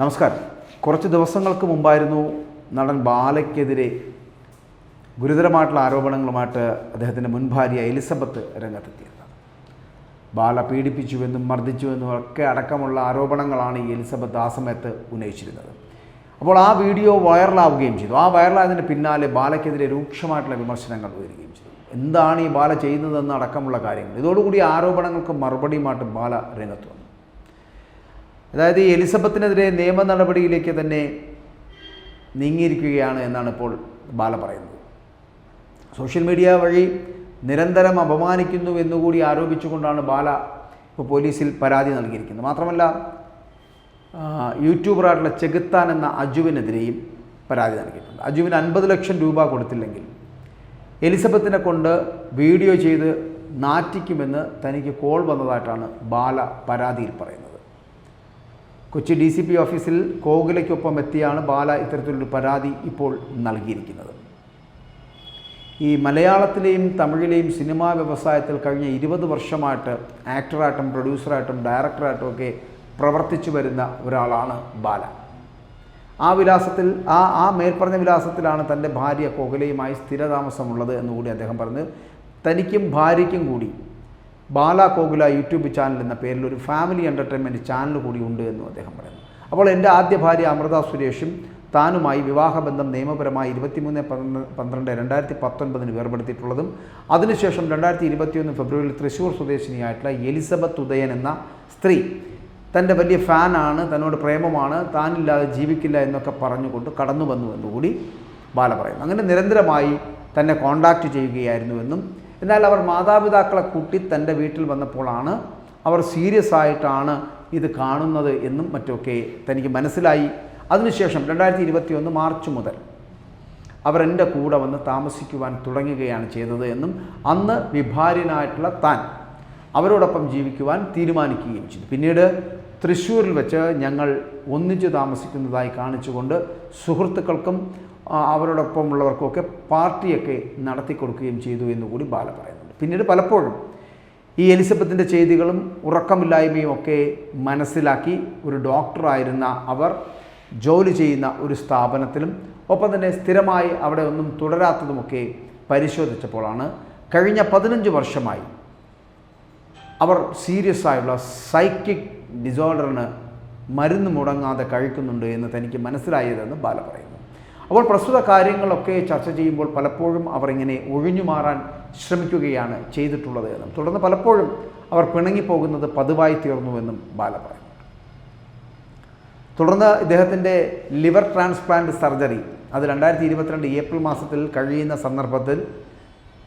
നമസ്കാരം. കുറച്ച് ദിവസങ്ങൾക്ക് മുമ്പായിരുന്നു നടൻ ബാലയ്ക്കെതിരെ ഗുരുതരമായിട്ടുള്ള ആരോപണങ്ങളുമായിട്ട് അദ്ദേഹത്തിന്റെ മുൻ ഭാര്യ എലിസബത്ത് രംഗത്തെത്തിയത്. ബാല പീഡിപ്പിച്ചുവെന്നും മർദ്ദിച്ചുവെന്നും ഒക്കെ അടക്കമുള്ള ആരോപണങ്ങളാണ് ഈ എലിസബത്ത് ആ സമയത്ത് ഉന്നയിച്ചിരുന്നത്. അപ്പോൾ ആ വീഡിയോ വൈറലാവുകയും ചെയ്തു. ആ വൈറലായതിന് പിന്നാലെ ബാലയ്ക്കെതിരെ രൂക്ഷമായിട്ടുള്ള വിമർശനങ്ങൾ ഉയരുകയും ചെയ്തു. എന്താണ് ഈ ബാല ചെയ്യുന്നതെന്ന് അടക്കമുള്ള കാര്യങ്ങൾ. ഇതോടുകൂടി ആരോപണങ്ങൾക്ക് മറുപടിയുമായിട്ട് ബാല രംഗത്ത് അതായത് എലിസബത്തിനെതിരെ നിയമ നടപടിയിലേക്ക് തന്നെ നീങ്ങിയിരിക്കുകയാണ് എന്നാണ് ഇപ്പോൾ ബാല പറയുന്നത്. സോഷ്യൽ മീഡിയ വഴി നിരന്തരം അപമാനിക്കുന്നു എന്നുകൂടി ആരോപിച്ചുകൊണ്ടാണ് ബാല ഇപ്പോൾ പോലീസിൽ പരാതി നൽകിയിരിക്കുന്നത്. മാത്രമല്ല യൂട്യൂബറായിട്ടുള്ള ചെകുത്താൻ എന്ന അജുവിനെതിരെയും പരാതി നൽകിയിട്ടുണ്ട്. അജുവിന് അൻപത് ലക്ഷം രൂപ കൊടുത്തില്ലെങ്കിൽ എലിസബത്തിനെ കൊണ്ട് വീഡിയോ ചെയ്ത് നാറ്റിക്കുമെന്ന് തനിക്ക് കോൾ വന്നതായിട്ടാണ് ബാല പരാതിയിൽ പറയുന്നത്. കൊച്ചി ഡി സി പി ഓഫീസിൽ കോകിലയ്ക്കൊപ്പം എത്തിയാണ് ബാല ഇത്തരത്തിലൊരു പരാതി ഇപ്പോൾ നൽകിയിരിക്കുന്നത്. ഈ മലയാളത്തിലെയും തമിഴിലെയും സിനിമാ വ്യവസായത്തിൽ കഴിഞ്ഞ ഇരുപത് വർഷമായിട്ട് ആക്ടറായിട്ടും പ്രൊഡ്യൂസറായിട്ടും ഡയറക്ടറായിട്ടും ഒക്കെ പ്രവർത്തിച്ചു വരുന്ന ഒരാളാണ് ബാല. ആ വിലാസത്തിൽ ആ ആ മേൽപ്പറഞ്ഞ വിലാസത്തിലാണ് തന്റെ ഭാര്യ കോകിലയുമായി സ്ഥിരതാമസമുള്ളത് എന്നുകൂടി അദ്ദേഹം പറഞ്ഞ്. തനിക്കും ഭാര്യയ്ക്കും കൂടി ബാല കോകുല യൂട്യൂബ് ചാനൽ എന്ന പേരിൽ ഒരു ഫാമിലി എന്റർടൈൻമെന്റ് ചാനൽ കൂടി ഉണ്ട് എന്നും അദ്ദേഹം പറയുന്നു. അപ്പോൾ എന്റെ ആദ്യ ഭാര്യ അമൃത സുരേഷും താനുമായി വിവാഹബന്ധം നിയമപരമായി ഇരുപത്തിമൂന്ന് പന്ത്രണ്ട് രണ്ടായിരത്തി പത്തൊൻപതിന് വേർപെടുത്തിയിട്ടുള്ളതും അതിനുശേഷം രണ്ടായിരത്തി ഇരുപത്തിയൊന്ന് ഫെബ്രുവരിയിൽ തൃശ്ശൂർ സ്വദേശിനിയായിട്ടുള്ള എലിസബത്ത് ഉദയൻ എന്ന സ്ത്രീ തന്റെ വലിയ ഫാനാണ് തന്നോട് പ്രേമമാണ് താനില്ലാതെ ജീവിക്കില്ല എന്നൊക്കെ പറഞ്ഞുകൊണ്ട് കടന്നു വന്നു എന്നുകൂടി ബാല പറയുന്നു. അങ്ങനെ നിരന്തരമായി തന്നെ കോണ്ടാക്റ്റ് ചെയ്യുകയായിരുന്നുവെന്നും എന്നാൽ അവർ മാതാപിതാക്കളെ കൂട്ടി തന്റെ വീട്ടിൽ വന്നപ്പോഴാണ് അവർ സീരിയസ് ആയിട്ടാണ് ഇത് കാണുന്നത് എന്നും മറ്റുമൊക്കെ തനിക്ക് മനസ്സിലായി. അതിനുശേഷം രണ്ടായിരത്തി ഇരുപത്തി ഒന്ന് മാർച്ച് മുതൽ അവർ എന്റെ കൂടെ വന്ന് താമസിക്കുവാൻ തുടങ്ങുകയാണ് ചെയ്തത് എന്നും അന്ന് വിഭാര്യനായിട്ടുള്ള താൻ അവരോടൊപ്പം ജീവിക്കുവാൻ തീരുമാനിക്കുകയും ചെയ്തു. പിന്നീട് തൃശ്ശൂരിൽ വെച്ച് ഞങ്ങൾ ഒന്നിച്ച് താമസിക്കുന്നതായി കാണിച്ചുകൊണ്ട് സുഹൃത്തുക്കൾക്കും അവരോടൊപ്പമുള്ളവർക്കുമൊക്കെ പാർട്ടിയൊക്കെ നടത്തി കൊടുക്കുകയും ചെയ്തു എന്നുകൂടി ബാല പറയുന്നുണ്ട്. പിന്നീട് പലപ്പോഴും ഈ എലിസബത്തിന്റെ ചെയ്തികളും ഉറക്കമില്ലായ്മയും ഒക്കെ മനസ്സിലാക്കി ഒരു ഡോക്ടറായിരുന്ന അവർ ജോലി ചെയ്യുന്ന ഒരു സ്ഥാപനത്തിലും ഒപ്പം തന്നെ സ്ഥിരമായി അവിടെ ഒന്നും തുടരാത്തതുമൊക്കെ പരിശോധിച്ചപ്പോഴാണ് കഴിഞ്ഞ പതിനഞ്ച് വർഷമായി അവർ സീരിയസ് ആയുള്ള സൈക്കിക് ഡിസോർഡറിന് മരുന്ന് മുടങ്ങാതെ കഴിക്കുന്നുണ്ട് എന്ന് തനിക്ക് മനസ്സിലായതെന്ന് ബാല പറയുന്നു. അപ്പോൾ പ്രസ്തുത കാര്യങ്ങളൊക്കെ ചർച്ച ചെയ്യുമ്പോൾ പലപ്പോഴും അവർ ഇങ്ങനെ ഒഴിഞ്ഞു മാറാൻ ശ്രമിക്കുകയാണ് ചെയ്തിട്ടുള്ളത് എന്നും തുടർന്ന് പലപ്പോഴും അവർ പിണങ്ങിപ്പോകുന്നത് പതിവായി തീർന്നുവെന്നും ബാല പറയുന്നു. തുടർന്ന് ഇദ്ദേഹത്തിന്റെ ലിവർ ട്രാൻസ്പ്ലാന്റ് സർജറി അത് രണ്ടായിരത്തി ഇരുപത്തിരണ്ട് ഏപ്രിൽ മാസത്തിൽ കഴിയുന്ന സന്ദർഭത്തിൽ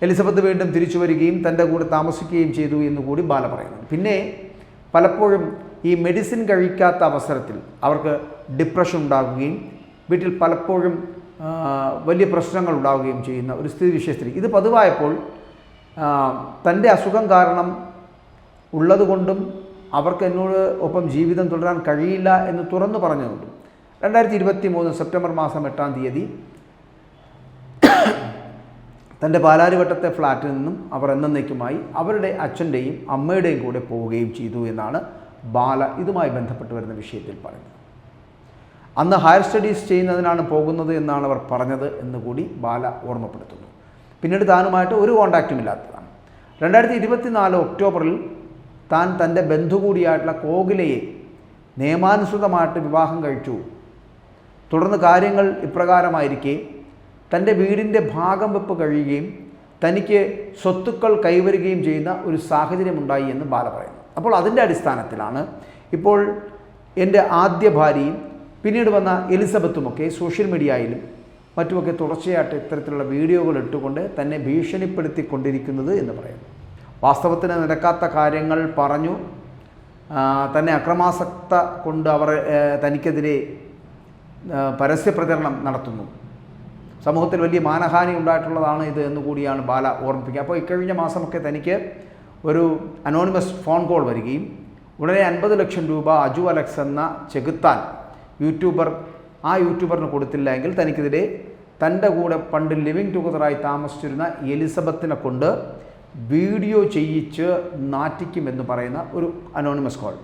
എലിസബത്ത് വീണ്ടും തിരിച്ചു വരികയും തന്റെ കൂടെ താമസിക്കുകയും ചെയ്തു എന്ന് കൂടി ബാല പറയുന്നു. പിന്നെ പലപ്പോഴും ഈ മെഡിസിൻ കഴിക്കാത്ത അവസരത്തിൽ അവർക്ക് ഡിപ്രഷൻ ഉണ്ടാകുകയും വീട്ടിൽ പലപ്പോഴും വലിയ പ്രശ്നങ്ങൾ ഉണ്ടാവുകയും ചെയ്യുന്ന ഒരു സ്ഥിതി വിശേഷത്തിൽ. ഇത് പതിവായപ്പോൾ തന്റെ അസുഖം കാരണം ഉള്ളതുകൊണ്ടും അവർക്ക് എന്നോട് ഒപ്പം ജീവിതം തുടരാൻ കഴിയില്ല എന്ന് തുറന്നു പറഞ്ഞതുകൊണ്ടും രണ്ടായിരത്തി ഇരുപത്തി മൂന്ന് സെപ്റ്റംബർ മാസം എട്ടാം തീയതി തന്റെ പാലാരിവട്ടത്തെ ഫ്ലാറ്റിൽ നിന്നും അവർ എന്നേക്കുമായി അവരുടെ അച്ഛന്റെയും അമ്മയുടെയും കൂടെ പോവുകയും ചെയ്തു എന്നാണ് ബാല ഇതുമായി ബന്ധപ്പെട്ട് വരുന്ന വിഷയത്തിൽ പറയുന്നു. അന്ന് ഹയർ സ്റ്റഡീസ് ചെയ്യുന്നതിനാണ് പോകുന്നത് എന്നാണ് അവർ പറഞ്ഞത് എന്ന് കൂടി ബാല ഓർമ്മപ്പെടുത്തുന്നു. പിന്നീട് താനുമായിട്ട് ഒരു കോണ്ടാക്റ്റും ഇല്ലാത്തതാണ്. രണ്ടായിരത്തി ഇരുപത്തിനാല് ഒക്ടോബറിൽ താൻ തന്റെ ബന്ധു കൂടിയായിട്ടുള്ള കോകിലയെ നിയമാനുസൃതമായിട്ട് വിവാഹം കഴിച്ചു. തുടർന്ന് കാര്യങ്ങൾ ഇപ്രകാരമായിരിക്കെ തന്റെ വീടിന്റെ ഭാഗം വെപ്പ് കഴിയുകയും തനിക്ക് സ്വത്തുക്കൾ കൈവരുകയും ചെയ്യുന്ന ഒരു സാഹചര്യമുണ്ടായി എന്ന് ബാല പറയുന്നു. അപ്പോൾ അതിന്റെ അടിസ്ഥാനത്തിലാണ് ഇപ്പോൾ എന്റെ ആദ്യ ഭാര്യയും പിന്നീട് വന്ന എലിസബത്തുമൊക്കെ സോഷ്യൽ മീഡിയയിലും മറ്റുമൊക്കെ തുടർച്ചയായിട്ട് ഇത്തരത്തിലുള്ള വീഡിയോകൾ ഇട്ടുകൊണ്ട് തന്നെ ഭീഷണിപ്പെടുത്തിക്കൊണ്ടിരിക്കുന്നത് എന്ന് പറയുന്നു. വാസ്തവത്തിന് നടക്കാത്ത കാര്യങ്ങൾ പറഞ്ഞു തന്നെ അക്രമാസക്ത കൊണ്ട് അവർ തനിക്കെതിരെ പരസ്യപ്രചരണം പരസ്യ പ്രചരണം നടത്തുന്നു. സമൂഹത്തിൽ വലിയ മാനഹാനി ഉണ്ടായിട്ടുള്ളതാണ് ഇത് എന്ന് കൂടിയാണ് ബാല ഓർമ്മിപ്പിക്കുക. അപ്പോൾ ഇക്കഴിഞ്ഞ മാസമൊക്കെ തനിക്ക് ഒരു അനോണിമസ് ഫോൺ കോൾ വരികയും ഉടനെ അൻപത് ലക്ഷം രൂപ അജു അലക്സ് എന്ന ചെകുത്താൻ യൂട്യൂബർ ആ യൂട്യൂബറിന് കൊടുത്തില്ല എങ്കിൽ തനിക്കെതിരെ തന്റെ കൂടെ പണ്ട് ലിവിങ് ടുഗദറായി താമസിച്ചിരുന്ന എലിസബത്തിനെ കൊണ്ട് വീഡിയോ ചെയ്യിച്ച് നാറ്റിക്കുമെന്ന് പറയുന്ന ഒരു അനോണിമസ് കോൾ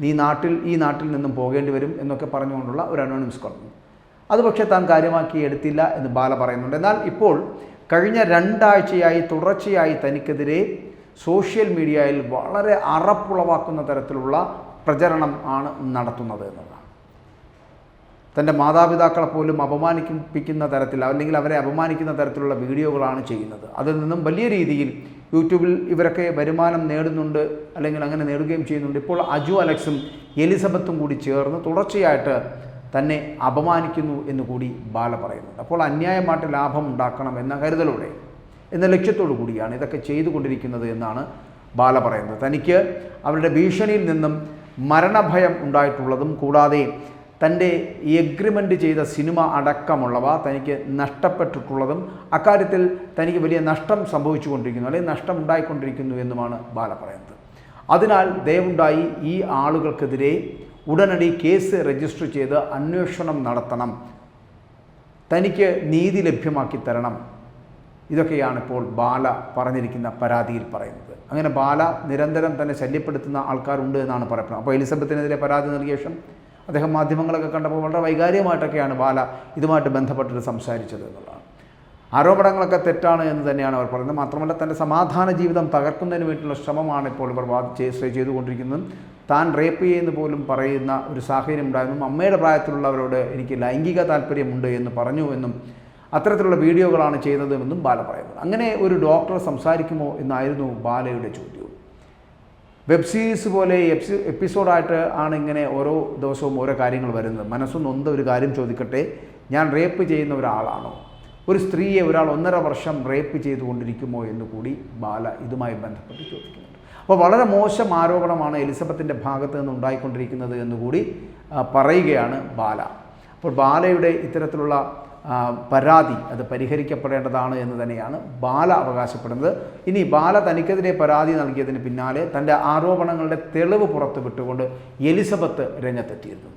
നീ നാട്ടിൽ ഈ നാട്ടിൽ നിന്നും പോകേണ്ടി വരും എന്നൊക്കെ പറഞ്ഞുകൊണ്ടുള്ള ഒരു അനോണിമസ് കോൾ അത് പക്ഷേ താൻ കാര്യമാക്കി എടുത്തില്ല എന്ന് ബാല പറയുന്നുണ്ട്. എന്നാൽ ഇപ്പോൾ കഴിഞ്ഞ രണ്ടാഴ്ചയായി തുടർച്ചയായി തനിക്കെതിരെ സോഷ്യൽ മീഡിയയിൽ വളരെ അറപ്പുളവാക്കുന്ന തരത്തിലുള്ള പ്രചരണം ആണ് നടത്തുന്നത് എന്നതാണ് തന്റെ മാതാപിതാക്കളെ പോലും അപമാനിപ്പിക്കുന്ന തരത്തിൽ അല്ലെങ്കിൽ അവരെ അപമാനിക്കുന്ന തരത്തിലുള്ള വീഡിയോകളാണ് ചെയ്യുന്നത്. അതിൽ നിന്നും വലിയ രീതിയിൽ യൂട്യൂബിൽ ഇവരൊക്കെ വരുമാനം നേടുന്നുണ്ട് അല്ലെങ്കിൽ അങ്ങനെ നേടുകയും ചെയ്യുന്നുണ്ട്. ഇപ്പോൾ അജു അലക്സും എലിസബത്തും കൂടി ചേർന്ന് തുടർച്ചയായിട്ട് തന്നെ അപമാനിക്കുന്നു എന്ന് കൂടി ബാല പറയുന്നുണ്ട്. അപ്പോൾ അന്യായമായിട്ട് ലാഭം ഉണ്ടാക്കണം എന്ന കരുതലോടെ എന്ന ലക്ഷ്യത്തോടു കൂടിയാണ് ഇതൊക്കെ ചെയ്തുകൊണ്ടിരിക്കുന്നത് എന്നാണ് ബാല പറയുന്നത്. തനിക്ക് അവരുടെ ഭീഷണിയിൽ നിന്നും മരണഭയം ഉണ്ടായിട്ടുള്ളതും കൂടാതെ തന്റെ ഈ എഗ്രിമെന്റ് ചെയ്ത സിനിമ അടക്കമുള്ളവ തനിക്ക് നഷ്ടപ്പെട്ടിട്ടുള്ളതും അക്കാര്യത്തിൽ തനിക്ക് വലിയ നഷ്ടം സംഭവിച്ചുകൊണ്ടിരിക്കുന്നു അല്ലെങ്കിൽ നഷ്ടം ഉണ്ടായിക്കൊണ്ടിരിക്കുന്നു എന്നുമാണ് ബാല പറയുന്നത്. അതിനാൽ ദയവുണ്ടായി ഈ ആളുകൾക്കെതിരെ ഉടനടി കേസ് രജിസ്റ്റർ ചെയ്ത് അന്വേഷണം നടത്തണം. തനിക്ക് നീതി ലഭ്യമാക്കി തരണം. ഇതൊക്കെയാണ് ഇപ്പോൾ ബാല പറഞ്ഞിരിക്കുന്ന പരാതിയിൽ പറയുന്നത്. അങ്ങനെ ബാല നിരന്തരം തന്നെ ശല്യപ്പെടുത്തുന്ന ആൾക്കാരുണ്ട് എന്നാണ് പറയപ്പെടുന്നത്. അപ്പോൾ എലിസബത്തിനെതിരെ പരാതി നൽകിയ ശേഷം അദ്ദേഹം മാധ്യമങ്ങളൊക്കെ കണ്ടപ്പോൾ വളരെ വൈകാരികമായിട്ടൊക്കെയാണ് ബാല ഇതുമായിട്ട് ബന്ധപ്പെട്ടിട്ട് സംസാരിച്ചത് എന്നുള്ളതാണ്. ആരോപണങ്ങളൊക്കെ തെറ്റാണ് എന്ന് തന്നെയാണ് അവർ പറയുന്നത്. മാത്രമല്ല തന്റെ സമാധാന ജീവിതം തകർക്കുന്നതിന് വേണ്ടിയുള്ള ശ്രമമാണ് ഇപ്പോൾ ഇവർ ചെയ്തുകൊണ്ടിരിക്കുന്നതും. താൻ റേപ്പ് ചെയ്യുന്ന പോലും പറയുന്ന ഒരു സാഹചര്യം ഉണ്ടായിരുന്നു. അമ്മയുടെ പ്രായത്തിലുള്ളവരോട് എനിക്ക് ലൈംഗിക താല്പര്യമുണ്ട് എന്ന് പറഞ്ഞു എന്നും അത്തരത്തിലുള്ള വീഡിയോകളാണ് ചെയ്യുന്നതെന്നും ബാല പറയുന്നത് അങ്ങനെ ഒരു ഡോക്ടർ സംസാരിക്കുമോ എന്നായിരുന്നു ബാലയുടെ ചോദ്യവും വെബ് സീരീസ് പോലെ എപ്സി എപ്പിസോഡായിട്ട് ആണ് ഇങ്ങനെ ഓരോ ദിവസവും ഓരോ കാര്യങ്ങൾ വരുന്നത്. മനസ്സ് നൊന്ത ഒരു കാര്യം ചോദിക്കട്ടെ ഞാൻ റേപ്പ് ചെയ്യുന്ന ഒരാളാണോ? ഒരു സ്ത്രീയെ ഒരാൾ ഒന്നര വർഷം റേപ്പ് ചെയ്തുകൊണ്ടിരിക്കുമോ എന്ന് കൂടി ബാല ഇതുമായി ബന്ധപ്പെട്ട് ചോദിക്കുന്നുണ്ട്. അപ്പോൾ വളരെ മോശം ആരോപണമാണ് എലിസബത്തിന്റെ ഭാഗത്ത് നിന്ന് ഉണ്ടായിക്കൊണ്ടിരിക്കുന്നത് എന്നുകൂടി പറയുകയാണ് ബാല. അപ്പോൾ ബാലയുടെ ഇത്തരത്തിലുള്ള പരാതി അത് പരിഹരിക്കപ്പെടേണ്ടതാണ് എന്ന് തന്നെയാണ് ബാല അവകാശപ്പെടുന്നത്. ഇനി ബാല തനിക്കെതിരെ പരാതി നൽകിയതിന് പിന്നാലെ തന്റെ ആരോപണങ്ങളുടെ തെളിവ് പുറത്തു വിട്ടുകൊണ്ട് എലിസബത്ത് രംഗത്തെത്തിയിരുന്നു.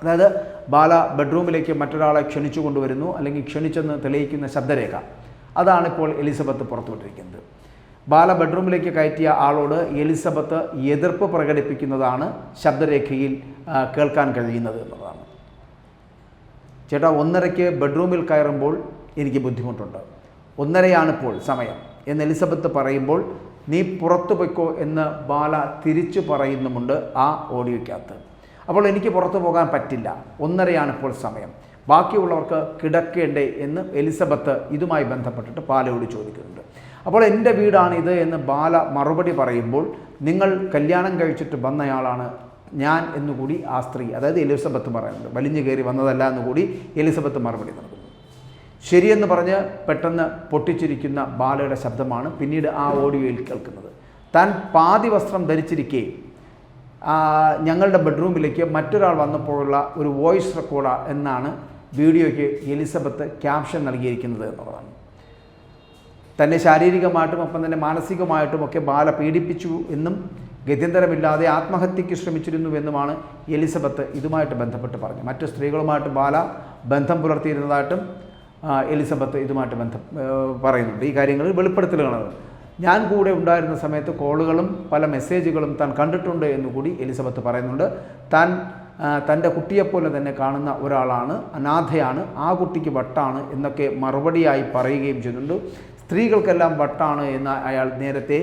അതായത് ബാല ബെഡ്റൂമിലേക്ക് മറ്റൊരാളെ ക്ഷണിച്ചു കൊണ്ടുവരുന്നു അല്ലെങ്കിൽ ക്ഷണിച്ചെന്ന് തെളിയിക്കുന്ന ശബ്ദരേഖ. അതാണ് ഇപ്പോൾ എലിസബത്ത് പുറത്തുവിട്ടിരിക്കുന്നത്. ബാല ബെഡ്റൂമിലേക്ക് കയറ്റിയ ആളോട് എലിസബത്ത് എതിർപ്പ് പ്രകടിപ്പിക്കുന്നതാണ് ശബ്ദരേഖയിൽ കേൾക്കാൻ കഴിയുന്നത് എന്നുള്ളതാണ്. ചേട്ടാ ഒന്നരയ്ക്ക് ബെഡ്റൂമിൽ കയറുമ്പോൾ എനിക്ക് ബുദ്ധിമുട്ടുണ്ട്. ഒന്നരയാണിപ്പോൾ സമയം. എന്ന് എലിസബത്ത് പറയുമ്പോൾ നീ പുറത്തു പൊയ്ക്കോ എന്ന് ബാല തിരിച്ചു പറയുന്നുമുണ്ട് ആ ഓഡിയോയ്ക്കകത്ത്. അപ്പോൾ എനിക്ക് പുറത്തു പോകാൻ പറ്റില്ല. ഒന്നരയാണിപ്പോൾ സമയം. ബാക്കിയുള്ളവർക്ക് കിടക്കേണ്ടേ എന്ന് എലിസബത്ത് ഇതുമായി ബന്ധപ്പെട്ടിട്ട് ബാലയോട് ചോദിക്കുന്നുണ്ട്. അപ്പോൾ എന്റെ വീടാണിത് എന്ന് ബാല മറുപടി പറയുമ്പോൾ നിങ്ങൾ കല്യാണം കഴിച്ചിട്ട് വന്നയാളാണ് ഞാൻ എന്നുകൂടി ആ സ്ത്രീ അതായത് എലിസബത്ത് പറയുന്നുണ്ട്. വലിഞ്ഞു കയറി വന്നതല്ല എന്നുകൂടി എലിസബത്ത് മറുപടി നൽകുന്നു. ശരിയെന്ന് പറഞ്ഞ് പെട്ടെന്ന് പൊട്ടിച്ചിരിക്കുന്ന ബാലയുടെ ശബ്ദമാണ് പിന്നീട് ആ ഓഡിയോയിൽ കേൾക്കുന്നത്. താൻ പാതി വസ്ത്രം ധരിച്ചിരിക്കെ ഞങ്ങളുടെ ബെഡ്റൂമിലേക്ക് മറ്റൊരാൾ വന്നപ്പോഴുള്ള ഒരു വോയിസ് റെക്കോർഡ് എന്നാണ് വീഡിയോയ്ക്ക് എലിസബത്ത് ക്യാപ്ഷൻ നൽകിയിരിക്കുന്നത് എന്നുള്ളതാണ്. തന്നെ ശാരീരികമായിട്ടും ഒപ്പം തന്നെ മാനസികമായിട്ടും ഒക്കെ ബാല പീഡിപ്പിച്ചു എന്നും ഗത്യന്തരമില്ലാതെ ആത്മഹത്യയ്ക്ക് ശ്രമിച്ചിരുന്നുവെന്നുമാണ് എലിസബത്ത് ഇതുമായിട്ട് ബന്ധപ്പെട്ട് പറഞ്ഞു മറ്റ് സ്ത്രീകളുമായിട്ട് ബാല ബന്ധം പുലർത്തിയിരുന്നതായിട്ടും എലിസബത്ത് ഇതുമായിട്ട് ബന്ധം പറയുന്നുണ്ട്. ഈ കാര്യങ്ങളിൽ വെളിപ്പെടുത്തലുകളാണ്. ഞാൻ കൂടെ ഉണ്ടായിരുന്ന സമയത്ത് കോളുകളും പല മെസ്സേജുകളും താൻ കണ്ടിട്ടുണ്ട് എന്നുകൂടി എലിസബത്ത് പറയുന്നുണ്ട്. താൻ തന്റെ കുട്ടിയെപ്പോലെ തന്നെ കാണുന്ന ഒരാളാണ് അനാഥയാണ് ആ കുട്ടിക്ക് വട്ടാണ് എന്നൊക്കെ മറുപടിയായി പറയുകയും ചെയ്യുന്നുണ്ട്. സ്ത്രീകൾക്കെല്ലാം വട്ടാണ് എന്ന് അയാൾ നേരത്തെ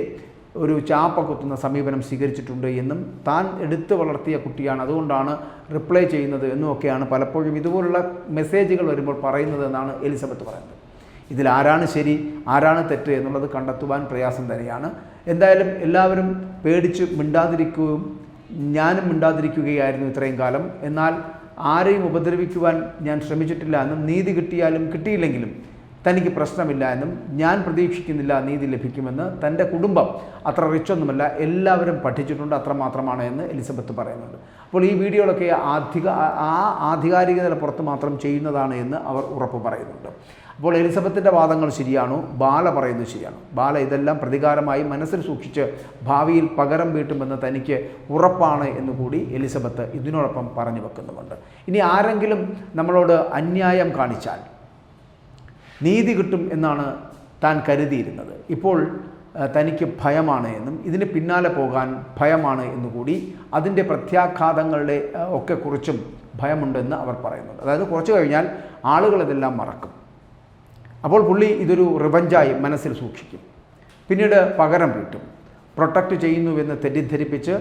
ഒരു ചാപ്പ കുത്തുന്ന സമീപനം സ്വീകരിച്ചിട്ടുണ്ട് എന്നും താൻ എടുത്തു വളർത്തിയ കുട്ടിയാണ്. അതുകൊണ്ടാണ് റിപ്ലൈ ചെയ്യുന്നത് എന്നുമൊക്കെയാണ് പലപ്പോഴും ഇതുപോലുള്ള മെസ്സേജുകൾ വരുമ്പോൾ പറയുന്നത് എന്നാണ് എലിസബത്ത് പറയുന്നത്. ഇതിൽ ആരാണ് ശരി ആരാണ് തെറ്റ് എന്നുള്ളത് കണ്ടെത്തുവാൻ പ്രയാസം തന്നെയാണ്. എന്തായാലും എല്ലാവരും പേടിച്ച് മിണ്ടാതിരിക്കുകയും ഞാനും മിണ്ടാതിരിക്കുകയായിരുന്നു ഇത്രയും കാലം. എന്നാൽ ആരെയും ഉപദ്രവിക്കുവാൻ ഞാൻ ശ്രമിച്ചിട്ടില്ല എന്നും നീതി കിട്ടിയാലും കിട്ടിയില്ലെങ്കിലും തനിക്ക് പ്രശ്നമില്ല എന്നും ഞാൻ പ്രതീക്ഷിക്കുന്നില്ല നീതി ലഭിക്കുമെന്ന് തന്റെ കുടുംബം അത്ര റിച്ചൊന്നുമല്ല എല്ലാവരും പഠിച്ചിട്ടുണ്ട് അത്രമാത്രമാണ് എന്ന് എലിസബത്ത് പറയുന്നുണ്ട്. അപ്പോൾ ഈ വീഡിയോകളൊക്കെ ആധിക ആ ആധികാരിക നില പുറത്ത് മാത്രം ചെയ്യുന്നതാണ് എന്ന് അവർ ഉറപ്പ് പറയുന്നുണ്ട്. അപ്പോൾ എലിസബത്തിന്റെ വാദങ്ങൾ ശരിയാണോ? ബാല പറയുന്നത് ശരിയാണോ. ബാല ഇതെല്ലാം പ്രതികാരമായി മനസ്സിൽ സൂക്ഷിച്ച് ഭാവിയിൽ പകരം വീട്ടുമെന്ന് തനിക്ക് ഉറപ്പാണ് എന്നുകൂടി എലിസബത്ത് ഇതിനോടൊപ്പം പറഞ്ഞു വെക്കുന്നുമുണ്ട്. ഇനി ആരെങ്കിലും നമ്മളോട് അന്യായം കാണിച്ചാൽ നീതി കിട്ടും എന്നാണ് താൻ കരുതിയിരുന്നത്. ഇപ്പോൾ തനിക്ക് ഭയമാണ് എന്നും ഇതിന് പിന്നാലെ പോകാൻ ഭയമാണ് എന്നുകൂടി അതിന്റെ പ്രത്യാഘാതങ്ങളുടെ ഒക്കെ കുറിച്ചും ഭയമുണ്ടെന്ന് അവർ പറയുന്നുണ്ട്. അതായത് കുറച്ച് കഴിഞ്ഞാൽ ആളുകൾ ഇതെല്ലാം മറക്കും. അപ്പോൾ പുള്ളി ഇതൊരു റിവഞ്ചായി മനസ്സിൽ സൂക്ഷിക്കും. പിന്നീട് പകരം വീട്ടും. പ്രൊട്ടക്റ്റ് ചെയ്യുന്നുവെന്ന് തെറ്റിദ്ധരിപ്പിച്ച്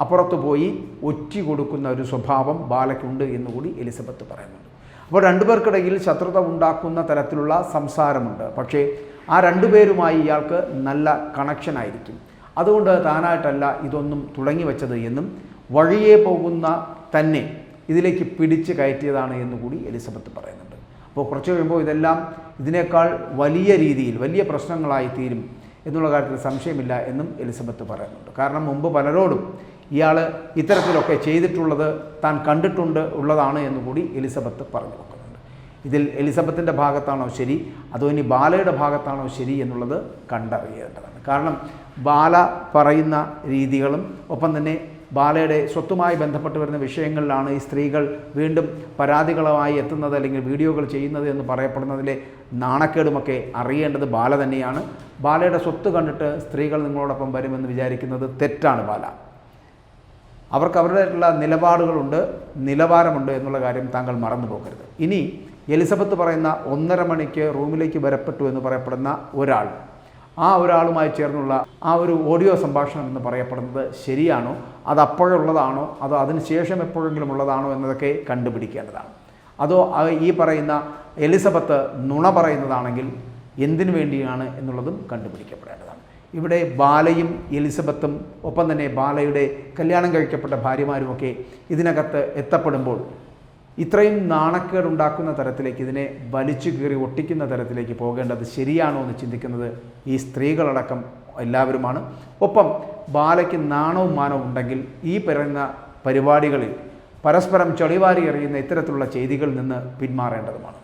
അപ്പുറത്ത് പോയി ഒറ്റി കൊടുക്കുന്ന ഒരു സ്വഭാവം ബാലയ്ക്കുണ്ട് എന്നുകൂടി എലിസബത്ത് പറയുന്നുണ്ട്. അപ്പോൾ രണ്ടുപേർക്കിടയിൽ ശത്രുത ഉണ്ടാക്കുന്ന തരത്തിലുള്ള സംസാരമുണ്ട്. പക്ഷേ ആ രണ്ടുപേരുമായി ഇയാൾക്ക് നല്ല കണക്ഷൻ ആയിരിക്കും. അതുകൊണ്ട് താനായിട്ടല്ല ഇതൊന്നും തുടങ്ങി വെച്ചത് എന്നും വഴിയെ പോകുന്ന തന്നെ ഇതിലേക്ക് പിടിച്ച് കയറ്റിയതാണ് എന്നുകൂടി എലിസബത്ത് പറയുന്നുണ്ട്. അപ്പോൾ കുറച്ച് കഴിയുമ്പോൾ ഇതെല്ലാം ഇതിനേക്കാൾ വലിയ രീതിയിൽ വലിയ പ്രശ്നങ്ങളായി തീരും എന്നുള്ള കാര്യത്തിൽ സംശയമില്ല എന്നും എലിസബത്ത് പറയുന്നുണ്ട്. കാരണം മുമ്പ് പലരോടും ഇയാൾ ഇത്തരത്തിലൊക്കെ ചെയ്തിട്ടുള്ളത് താൻ കണ്ടിട്ടുണ്ട് ഉള്ളതാണ് എന്നുകൂടി എലിസബത്ത് പറഞ്ഞു വെക്കുന്നുണ്ട്. ഇതിൽ എലിസബത്തിന്റെ ഭാഗത്താണോ ശരി? അതോ ഇനി ബാലയുടെ ഭാഗത്താണോ ശരി എന്നുള്ളത് കണ്ടറിയേണ്ടതാണ്. കാരണം ബാല പറയുന്ന രീതികളും ഒപ്പം തന്നെ ബാലയുടെ സ്വത്തുമായി ബന്ധപ്പെട്ട് വരുന്ന വിഷയങ്ങളിലാണ് ഈ സ്ത്രീകൾ വീണ്ടും പരാതികളുമായി എത്തുന്നത് അല്ലെങ്കിൽ വീഡിയോകൾ ചെയ്യുന്നത് എന്ന് പറയപ്പെടുന്നതിലെ നാണക്കേടുമൊക്കെ അറിയേണ്ടത് ബാല തന്നെയാണ്. ബാലയുടെ സ്വത്ത് കണ്ടിട്ട് സ്ത്രീകൾ നിങ്ങളോടൊപ്പം വരുമെന്ന് വിചാരിക്കുന്നത് തെറ്റാണ് ബാല. അവർക്ക് അവരുടേതായിട്ടുള്ള നിലപാടുകളുണ്ട് നിലവാരമുണ്ട് എന്നുള്ള കാര്യം താങ്കൾ മറന്നു പോകരുത്. ഇനി എലിസബത്ത് പറയുന്ന ഒന്നര മണിക്ക് റൂമിലേക്ക് വരപ്പെട്ടു എന്ന് പറയപ്പെടുന്ന ഒരാൾ ആ ഒരാളുമായി ചേർന്നുള്ള ആ ഒരു ഓഡിയോ സംഭാഷണം എന്ന് പറയപ്പെടുന്നത് ശരിയാണോ? അത് അപ്പോഴുള്ളതാണോ? അതോ അതിന് ശേഷം എപ്പോഴെങ്കിലും ഉള്ളതാണോ എന്നതൊക്കെ കണ്ടുപിടിക്കേണ്ടതാണ്. അതോ ഈ പറയുന്ന എലിസബത്ത് നുണ പറയുന്നതാണെങ്കിൽ എന്തിനു വേണ്ടിയാണ് എന്നുള്ളതും കണ്ടുപിടിക്കപ്പെടേണ്ടതാണ്. ഇവിടെ ബാലയും എലിസബത്തും ഒപ്പം തന്നെ ബാലയുടെ കല്യാണം കഴിക്കപ്പെട്ട ഭാര്യമാരുമൊക്കെ ഇതിനകത്ത് എത്തപ്പെടുമ്പോൾ ഇത്രയും നാണക്കേടുണ്ടാക്കുന്ന തരത്തിലേക്ക് ഇതിനെ വലിച്ചു കീറി ഒട്ടിക്കുന്ന തരത്തിലേക്ക് പോകേണ്ടത് ശരിയാണോ എന്ന് ചിന്തിക്കുന്നത് ഈ സ്ത്രീകളടക്കം എല്ലാവരുമാണ്. ഒപ്പം ബാലയ്ക്ക് നാണവും മാനവും ഉണ്ടെങ്കിൽ ഈ പറയുന്ന പരിപാടികളിൽ പരസ്പരം ചളിവാരി എറിയുന്ന ഇത്തരത്തിലുള്ള ചെയ്തികളിൽ നിന്ന് പിന്മാറേണ്ടതുമാണ്.